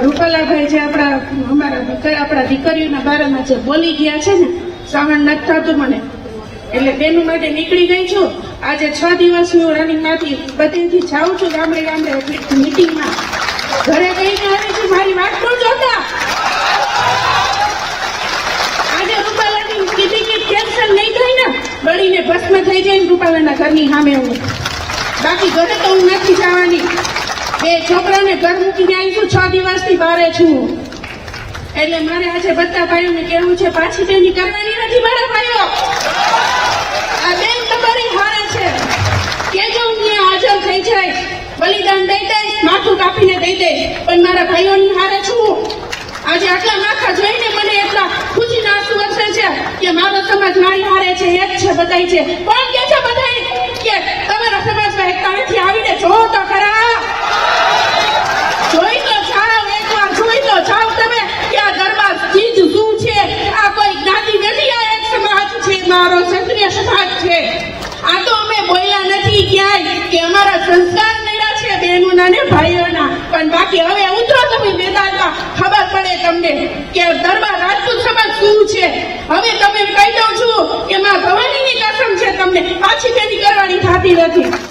રૂપાલાભાઈ જે આપણા, અમારા આપણા દીકરીઓના બારામાં જે બોલી ગયા છે ને શ્રાવણ નથી થતું મને. એટલે બેનું માટે નીકળી ગઈ છું. આજે છ દિવસ હું રનિંગમાંથી બધેથી જાઉં છું ગામડે ગામડે મિટિંગમાં ઘરે ગઈને આવી છું, મારી વાત પણ જોતા? આજે રૂપાલાની ટિકિટ કેન્સલ નહીં થઈ ને, બળીને ભસ્મ થઈ જાય ને રૂપાલાના ઘરની સામે હું બાકી ઘરે તો હું નથી જવાની. બે છોકરાને ઘર મૂકીને આવી છું છ દિવસથી બારે છું. એટલે મારે આજે બધા ભાઈઓને કહેવું છે, પાછી તેની કરવાની નથી, મારા ભાઈઓ. આ બેન તમારી હારે છે. કેજો હું હાજર થઈ જાય. બલિદાન દઈ દઈશ માથું કાપીને દઈ દઈશ પણ મારા ભાઈઓની હારે છું. આજે આટલા માથા જોઈને મને એટલા ખુશીના આંસુ વરસે છે કે મારો સમાજ મારી હારે છે, એક છે, બધાય છે. કોણ કે છે બધાય યશભાગ છે. આ તો અમે બોલ્યા નથી ક્યાંય કે અમારા સંસ્કાર મેળા છે બહેનોના ને ભાઈઓના. પણ બાકી હવે ઉતરો તમે મેદાનમાં. ખબર પડે તમને કે દરબાર રાજપૂત સમાજ શું છે. હવે તમે કહી દઉં છું કે માં ભવાનીની કસમ છે તમને. પાછી તેની કરવાની થતી નથી.